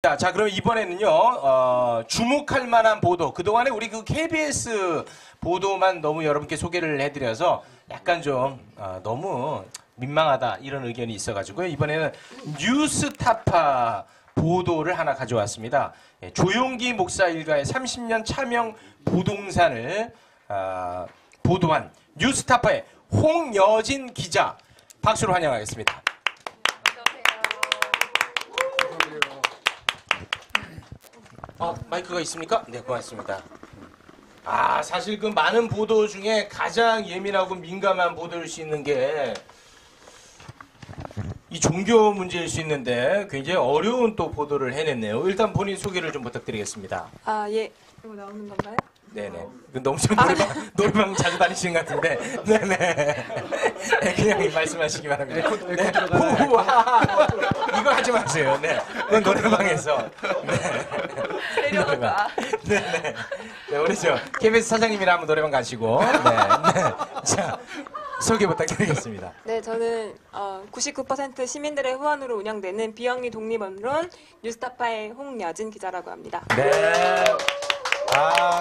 자, 자, 그럼 이번에는요, 어, 주목할 만한 보도. 그동안에 우리 그 KBS 보도만 너무 여러분께 소개를 해드려서 약간 좀, 어, 너무 민망하다, 이런 의견이 있어가지고요. 이번에는 뉴스타파 보도를 하나 가져왔습니다. 예, 조용기 목사 일가의 30년 차명 부동산을, 아, 보도한 뉴스타파의 홍여진 기자. 박수로 환영하겠습니다. 어, 마이크가 있습니까? 네, 고맙습니다. 아, 사실 그 많은 보도 중에 가장 예민하고 민감한 보도일 수 있는 게 이 종교 문제일 수 있는데 굉장히 어려운 또 보도를 해냈네요. 일단 본인 소개를 좀 부탁드리겠습니다. 아, 예. 이거 나오는 건가요? 네네. 그 너무 좀 노래방, 노래방 자주 다니시는 것 같은데. 네네. 네, 그냥 말씀하시기 바랍니다. 네. 후, 하, 이거 하지 마세요. 네. 그건 노래방에서. 네. 내려온다. 네네. 네, 우리 저 KBS 사장님이랑 한번 노래방 가시고. 네. 네. 자, 소개 부탁드리겠습니다. 네, 저는 어, 99% 시민들의 후원으로 운영되는 비영리 독립언론 뉴스타파의 홍여진 기자라고 합니다. 네. 아,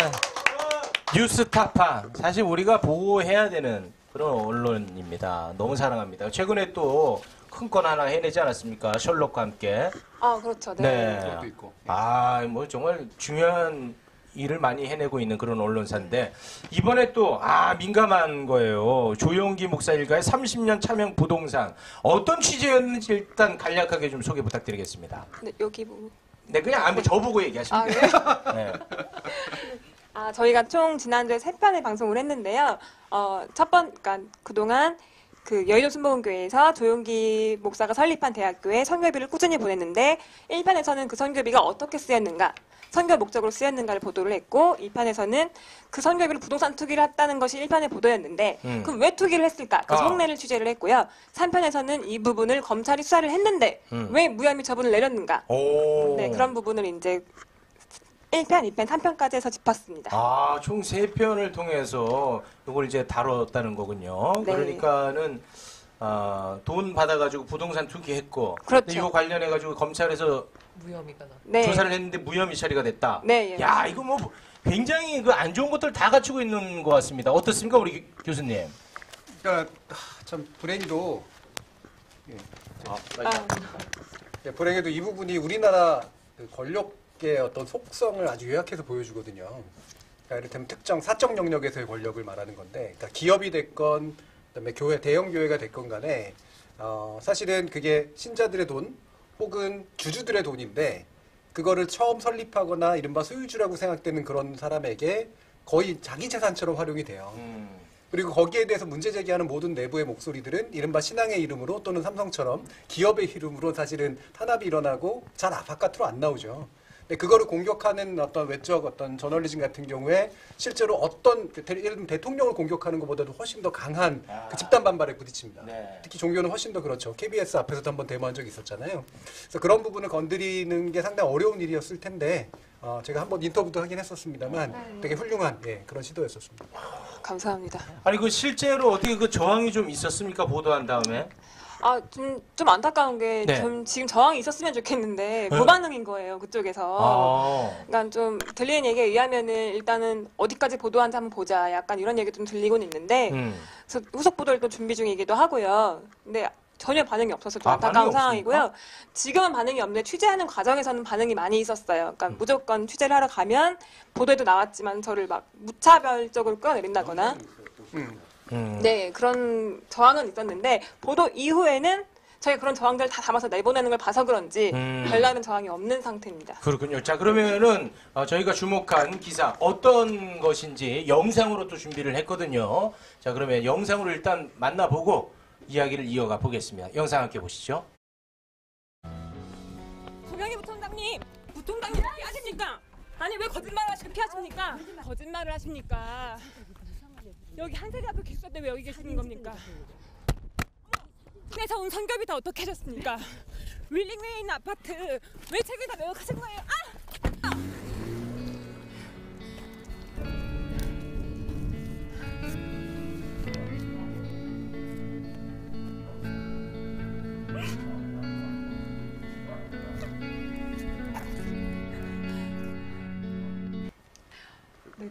뉴스타파. 사실 우리가 보호해야 되는 그런 언론입니다. 너무 사랑합니다. 최근에 또 큰 건 하나 해내지 않았습니까? 셜록과 함께. 아, 그렇죠. 네. 네. 그것도 있고. 아, 뭐 정말 중요한 일을 많이 해내고 있는 그런 언론사인데 이번에 또 아 민감한 거예요. 조용기 목사 일가의 30년 차명 부동산 어떤 취재였는지 일단 간략하게 좀 소개 부탁드리겠습니다. 네, 여기 뭐. 네, 그냥 아무 저 보고 얘기하시면 아, 돼요. 네. 네. 아, 저희가 총 지난주에 세 편의 방송을 했는데요. 어, 첫 번, 그러니까 그동안 그 여의도 순복음교회에서 조용기 목사가 설립한 대학교에 선교비를 꾸준히 보냈는데 1편에서는 그 선교비가 어떻게 쓰였는가, 선교 목적으로 쓰였는가를 보도를 했고 2편에서는 그 선교비를 부동산 투기를 했다는 것이 1편의 보도였는데 음. 그럼 왜 투기를 했을까? 그 아. 속내를 취재를 했고요. 3편에서는 이 부분을 검찰이 수사를 했는데 음. 왜 무혐의 처분을 내렸는가? 오. 네, 그런 부분을 이제 1편, 2편, 3편까지 해서 짚었습니다. 아, 총 세 편을 통해서 이걸 이제 다뤘다는 거군요. 네. 그러니까는 아, 돈 받아가지고 부동산 투기했고, 그렇죠. 근데 이거 관련해가지고 검찰에서 무혐의가 나. 네. 조사를 했는데 무혐의 처리가 됐다. 네, 예. 야, 이거 뭐 굉장히 그 안 좋은 것들 다 갖추고 있는 것 같습니다. 어떻습니까, 우리 교- 교수님? 그러니까 하, 참 불행히도 아, 예, 불행히도 이 부분이 우리나라 그 권력 의 어떤 속성을 아주 요약해서 보여주거든요. 그러니까 이를테면 특정 사적 영역에서의 권력을 말하는 건데, 그러니까 기업이 됐건, 그다음에 교회 대형 교회가 됐건 간에 어, 사실은 그게 신자들의 돈 혹은 주주들의 돈인데 그거를 처음 설립하거나 이른바 소유주라고 생각되는 그런 사람에게 거의 자기 재산처럼 활용이 돼요. 음. 그리고 거기에 대해서 문제 제기하는 모든 내부의 목소리들은 이른바 신앙의 이름으로 또는 삼성처럼 기업의 이름으로 사실은 탄압이 일어나고 잘 바깥으로 안 나오죠. 근데 그거를 공격하는 어떤 외적 어떤 저널리즘 같은 경우에 실제로 어떤 그 대- 예를 들면 대통령을 공격하는 것보다도 훨씬 더 강한 아. 그 집단 반발에 부딪힙니다. 네. 특히 종교는 훨씬 더 그렇죠. KBS 앞에서도 한번 데모한 적이 있었잖아요. 그래서 그런 부분을 건드리는 게 상당히 어려운 일이었을 텐데 어, 제가 한번 인터뷰도 하긴 했었습니다만 되게 훌륭한 예, 그런 시도였었습니다. 감사합니다. 아니 그 실제로 어떻게 그 저항이 좀 있었습니까 보도한 다음에? 아, 좀, 좀 안타까운 게, 네. 좀 지금 저항이 있었으면 좋겠는데, 네. 무반응인 거예요, 그쪽에서. 아. 그러니까 좀, 들리는 얘기에 의하면은, 일단은 어디까지 보도하는지 한번 보자. 약간 이런 얘기 좀 들리고는 있는데, 음. 그래서 후속 보도를 또 준비 중이기도 하고요. 근데 전혀 반응이 없어서 좀 아, 안타까운 반응이 상황이고요. 지금은 반응이 없는데, 취재하는 과정에서는 반응이 많이 있었어요. 그러니까 음. 무조건 취재를 하러 가면, 보도에도 나왔지만, 저를 막 무차별적으로 끌어내린다거나, 음. 음. 네, 그런 저항은 있었는데 보도 이후에는 저희 그런 저항들을 다 담아서 내보내는 걸 봐서 그런지 음. 별다른 저항이 없는 상태입니다. 그렇군요. 자 그러면은 어, 저희가 주목한 기사 어떤 것인지 영상으로 또 준비를 했거든요. 자 그러면 영상으로 일단 만나보고 이야기를 이어가 보겠습니다. 영상 함께 보시죠. 소명희 부총장님, 부총장님 어떻게 하십니까? 아니 왜 거짓말을 그렇게 하십니까? 거짓말을 하십니까? 여기 한세대학교 기숙사 때왜 여기 계시는 겁니까? 에서 온 선교비 다 어떻게 하셨습니까? 윌링웨이 있는 아파트 왜 책을 다 매각하신 거예요? 아!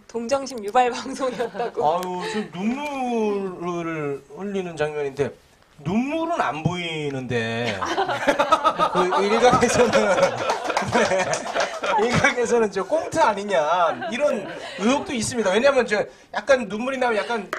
동정심 유발 방송이었다고. 아유, 저 눈물을 흘리는 장면인데 눈물은 안 보이는데 그 일각에서는 네, 일각에서는 저 꽁트 아니냐 이런 의혹도 있습니다. 왜냐하면 저 약간 눈물이 나면 약간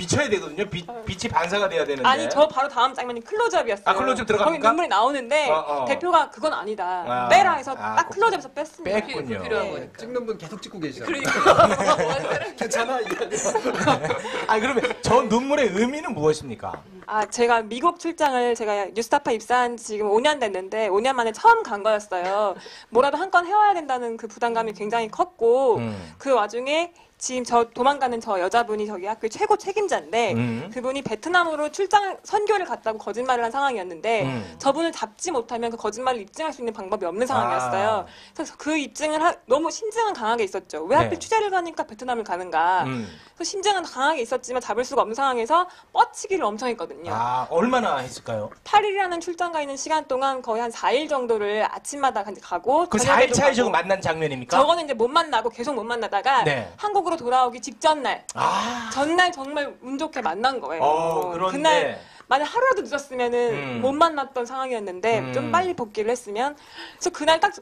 비쳐야 되거든요. 빛, 빛이 반사가 돼야 되는데. 아니 저 바로 다음 장면이 클로즈업이었어요. 아, 클로즈업 들어갑니까? 거기 눈물이 나오는데 어, 어. 대표가 그건 아니다. 아. 빼라 해서 아, 딱 그- 클로즈업에서 뺐습니다. 뺐군요. 필요한 네. 거니까. 찍는 분 계속 찍고 계시잖아요. 그러니까. 괜찮아? 아니 그러면 저 눈물의 의미는 무엇입니까? 아, 제가 미국 출장을 제가 뉴스타파 입사한 지 지금 5년 됐는데 5년 만에 처음 간 거였어요. 뭐라도 한 건 해와야 된다는 그 부담감이 굉장히 컸고 음. 그 와중에 지금 저 도망가는 저 여자분이 저기 학교 최고 책임자인데 음. 그분이 베트남으로 출장 선교를 갔다고 거짓말을 한 상황이었는데 음. 저분을 잡지 못하면 그 거짓말을 입증할 수 있는 방법이 없는 상황이었어요. 아. 그래서 그 입증을 하- 너무 심증은 강하게 있었죠. 왜 하필 네. 취재를 가니까 베트남을 가는가. 음. 그래서 심증은 강하게 있었지만 잡을 수가 없는 상황에서 뻗치기를 엄청 했거든요. 아 얼마나 했을까요? 8일이라는 출장 가 있는 시간 동안 거의 한 4일 정도를 아침마다 가고 그 저녁에도 4일 차에. 저거 만난 장면입니까? 저거는 이제 못 만나고 계속 못 만나다가 네. 한국으로 돌아오기 직전 날 아. 전날 정말 운 좋게 만난 거예요. 어, 그런데 그날 만약 하루라도 늦었으면은 음. 못 만났던 상황이었는데 음. 좀 빨리 복귀를 했으면 그래서 그날 딱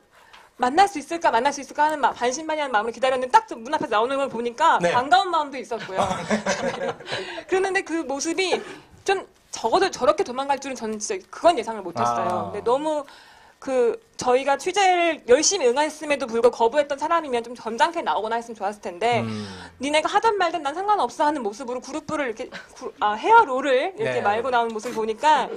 만날 수 있을까 만날 수 있을까 하는 마- 반신반의하는 마음으로 기다렸는데 딱 문 앞에서 나오는 걸 보니까 네. 반가운 마음도 있었고요. 그랬는데 그 모습이 좀 적어도 저렇게 도망갈 줄은 저는 진짜 그건 예상을 못했어요. 아. 근데 너무 그 저희가 취재를 열심히 응했음에도 불구하고 거부했던 사람이면 좀 점잖게 나오거나 했으면 좋았을 텐데 음. 니네가 하든 말든 난 상관없어 하는 모습으로 그룹부를 이렇게 구- 아, 헤어롤을 이렇게 네. 말고 나오는 모습을 보니까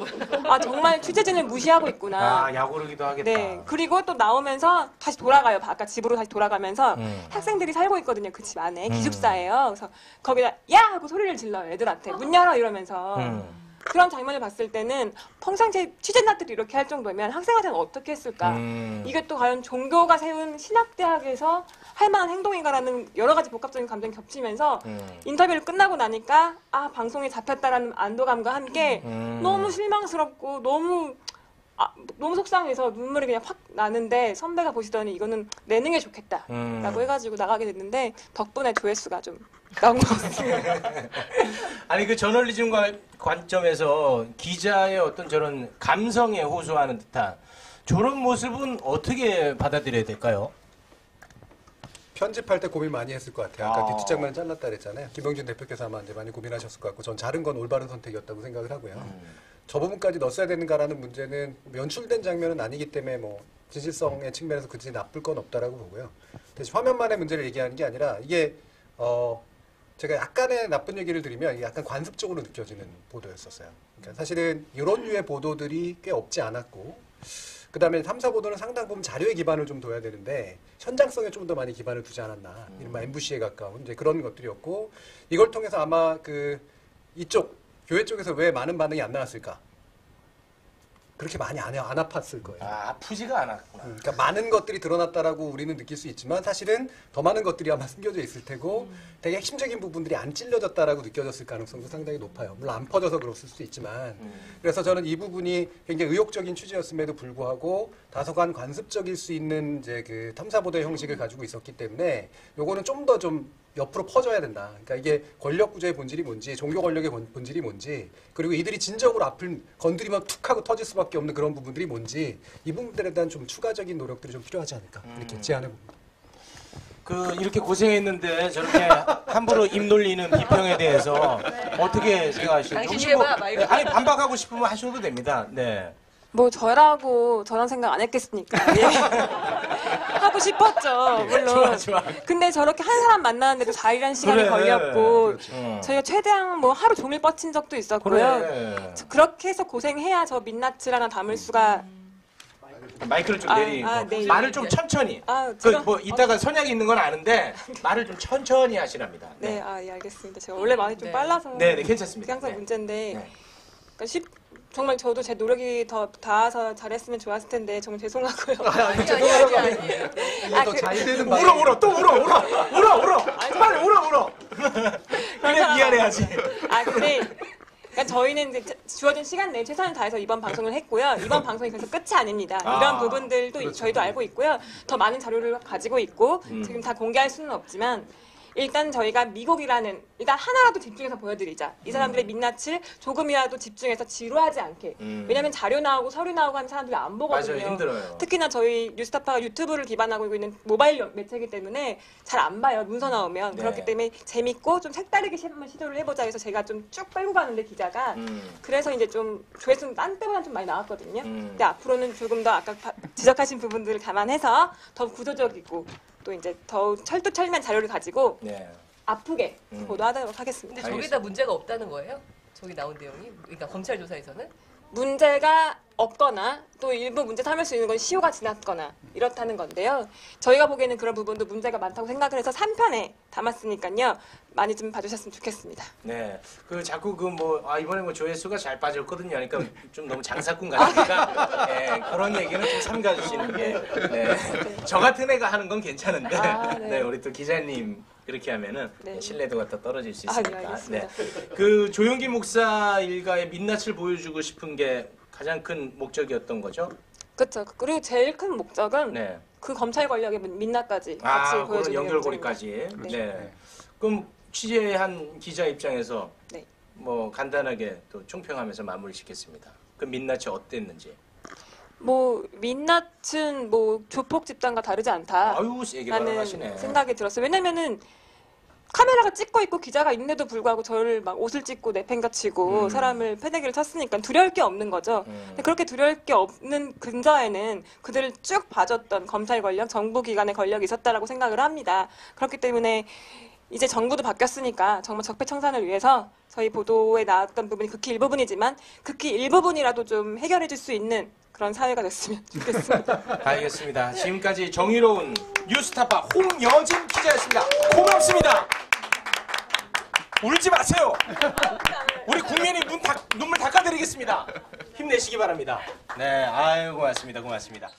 아 정말 취재진을 무시하고 있구나. 아 야구르기도 하겠다. 네 그리고 또 나오면서 다시 돌아가요. 아까 집으로 다시 돌아가면서 음. 학생들이 살고 있거든요. 그 집 안에 음. 기숙사예요. 그래서 거기다 야 하고 소리를 질러요. 애들한테 문 열어 이러면서 음. 그런 장면을 봤을 때는 평상시에 취재자들이 이렇게 할 정도면 학생한테는 어떻게 했을까? 음. 이게 또 과연 종교가 세운 신학대학에서 할 만한 행동인가라는 여러 가지 복합적인 감정이 겹치면서 음. 인터뷰를 끝나고 나니까 아 방송에 잡혔다라는 안도감과 함께 음. 너무 실망스럽고 너무 아, 너무 속상해서 눈물이 그냥 확 나는데 선배가 보시더니 이거는 내는 게 좋겠다라고 음. 해가지고 나가게 됐는데 덕분에 조회수가 좀. 아니 그 저널리즘 관- 관점에서 기자의 어떤 저런 감성에 호소하는 듯한 저런 모습은 어떻게 받아들여야 될까요? 편집할 때 고민 많이 했을 것 같아요. 아까 아. 뒷장면 잘랐다 그랬잖아요. 김병준 대표께서 아마 이제 많이 고민하셨을 것 같고, 전 자른 건 올바른 선택이었다고 생각을 하고요. 음. 저 부분까지 넣었어야 되는가라는 문제는 연출된 장면은 아니기 때문에 뭐 진실성의 측면에서 그지 나쁠 건 없다라고 보고요. 대신 화면만의 문제를 얘기하는 게 아니라 이게 어 제가 약간의 나쁜 얘기를 드리면 약간 관습적으로 느껴지는 보도였었어요. 그러니까 사실은 이런 류의 보도들이 꽤 없지 않았고 그 다음에 탐사 보도는 상당 부분 자료에 기반을 좀 둬야 되는데 현장성에 좀 더 많이 기반을 두지 않았나. 이른바 MBC에 가까운 이제 그런 것들이었고 이걸 통해서 아마 그 이쪽 교회 쪽에서 왜 많은 반응이 안 나왔을까 그렇게 많이 안, 안 아팠을 거예요. 아 아프지가 않았구나. 음, 그러니까 많은 것들이 드러났다라고 우리는 느낄 수 있지만 사실은 더 많은 것들이 아마 숨겨져 있을 테고 되게 핵심적인 부분들이 안 찔려졌다라고 느껴졌을 가능성도 상당히 높아요. 물론 안 퍼져서 그랬을 수도 있지만 음. 그래서 저는 이 부분이 굉장히 의욕적인 취지였음에도 불구하고 다소간 관습적일 수 있는 이제 그 탐사 보도의 형식을 가지고 있었기 때문에 요거는 좀 더좀 옆으로 퍼져야 된다. 그러니까 이게 권력 구조의 본질이 뭔지, 종교 권력의 본- 본질이 뭔지, 그리고 이들이 진정으로 앞을 건드리면 툭 하고 터질 수밖에 없는 그런 부분들이 뭔지 이 부분들에 대한 좀 추가적인 노력들이 좀 필요하지 않을까 이렇게 음. 제안해 봅니다. 그 이렇게 고생했는데 저렇게 함부로 입 놀리는 비평에 대해서 어떻게 생각하시는지 혹시 뭐-. 아니 반박하고 싶으면 하셔도 됩니다. 네. 뭐 저라고 저런 생각 안 했겠습니까? 예. 하고 싶었죠, 물론. 좋아 좋아. 근데 저렇게 한 사람 만나는데도 4일이라는 시간이 그래. 걸렸고 그렇죠. 음. 저희가 최대한 뭐 하루 종일 뻗친 적도 있었고요. 그래. 저- 그렇게 해서 고생해야 저 민낯을 하나 담을 수가 마이크를 좀 아, 내리고 아, 네. 말을 좀 천천히. 아, 그 제가- 뭐 이따가 선약이 있는 건 아는데 말을 좀 천천히 하시랍니다. 네, 아, 예, 알겠습니다. 제가 원래 말이 좀 네. 빨라서 네, 네, 괜찮습니다. 항상 네. 문제인데 네. 그러니까 쉽- 정말 저도 제 노력이 더 닿아서 잘했으면 좋았을 텐데 정말 죄송하고요. 아니, 아니, 아니, 아니에요. 아, 더 그- 잘 되는 울어 울어 또 울어 울어 울어 울어 빨리 울어 울어. 그래 미안해야지. 아 근데 그러니까 저희는 이제 주어진 시간 내에 최선을 다해서 이번 방송을 했고요. 이번 방송이 그래서 끝이 아닙니다. 아, 이런 부분들도 그렇죠. 저희도 알고 있고요. 더 많은 자료를 가지고 있고 음. 지금 다 공개할 수는 없지만 일단 저희가 미국이라는 일단 하나라도 집중해서 보여드리자. 이 사람들의 민낯을 조금이라도 집중해서 지루하지 않게. 음. 왜냐면 자료 나오고 서류 나오고 하는 사람들이 안 보거든요. 맞아요. 힘들어요. 특히나 저희 뉴스타파가 유튜브를 기반하고 있는 모바일 연- 매체이기 때문에 잘 안 봐요 문서 나오면 네. 그렇기 때문에 재밌고 좀 색다르게 시- 한번 시도를 해보자 해서 제가 좀쭉 끌고 가는데 기자가 음. 그래서 이제 좀 조회수는 딴 때보다 좀 많이 나왔거든요. 음. 근데 앞으로는 조금 더 아까 바- 지적하신 부분들을 감안해서 더 구조적이고 또 이제 더 철두철미한 자료를 가지고 네. 아프게 음. 보도하도록 하겠습니다. 근데 저기다 문제가 없다는 거예요? 저기 나온 내용이? 그러니까 검찰 조사에서는? 문제가 없거나 또 일부 문제 삼을 수 있는 건 시효가 지났거나 이렇다는 건데요. 저희가 보기에는 그런 부분도 문제가 많다고 생각을 해서 3편에 담았으니까요. 많이 좀 봐주셨으면 좋겠습니다. 네. 그 자꾸 그 뭐 아 이번에 뭐 조회수가 잘 빠졌거든요. 그러니까 좀 너무 장사꾼 같으니까 예, 그런 얘기는 좀 삼가 주시는 게 네. 저 같은 애가 하는 건 괜찮은데 아, 네. 네. 우리 또 기자님 그렇게 하면은 네. 신뢰도가 더 떨어질 수 아, 네, 있으니까. 알겠습니다. 그 조용기 목사 일가의 민낯을 보여주고 싶은 게 가장 큰 목적이었던 거죠. 그렇죠. 그리고 제일 큰 목적은 네. 그 검찰 권력의 민- 민낯까지 같이 아, 보여주는 연결고리까지. 게 네. 목적입니다. 그럼 취재한 기자 입장에서 네. 뭐 간단하게 또 총평하면서 마무리 짓겠습니다. 그 민낯이 어땠는지. 뭐 민낯은 뭐 조폭 집단과 다르지 않다. 아유, 세게 라는 발언하시네. 생각이 들었어요. 왜냐면은 카메라가 찍고 있고 기자가 있는데도 불구하고 저를 막 옷을 찢고 내팽가치고 음. 사람을 패대기를 쳤으니까 두려울 게 없는 거죠. 음. 근데 그렇게 두려울 게 없는 근저에는 그들을 쭉 봐줬던 검찰 권력, 정부 기관의 권력이 있었다라고 생각을 합니다. 그렇기 때문에 이제 정부도 바뀌었으니까 정말 적폐청산을 위해서 저희 보도에 나왔던 부분이 극히 일부분이지만 극히 일부분이라도 좀 해결해 줄 수 있는 그런 사회가 됐으면 좋겠습니다. 알겠습니다. 지금까지 정의로운 뉴스타파 홍여진 기자였습니다. 고맙습니다. 울지 마세요. 우리 국민이 눈 닦, 눈물 닦아드리겠습니다. 힘내시기 바랍니다. 네, 아유 고맙습니다. 고맙습니다.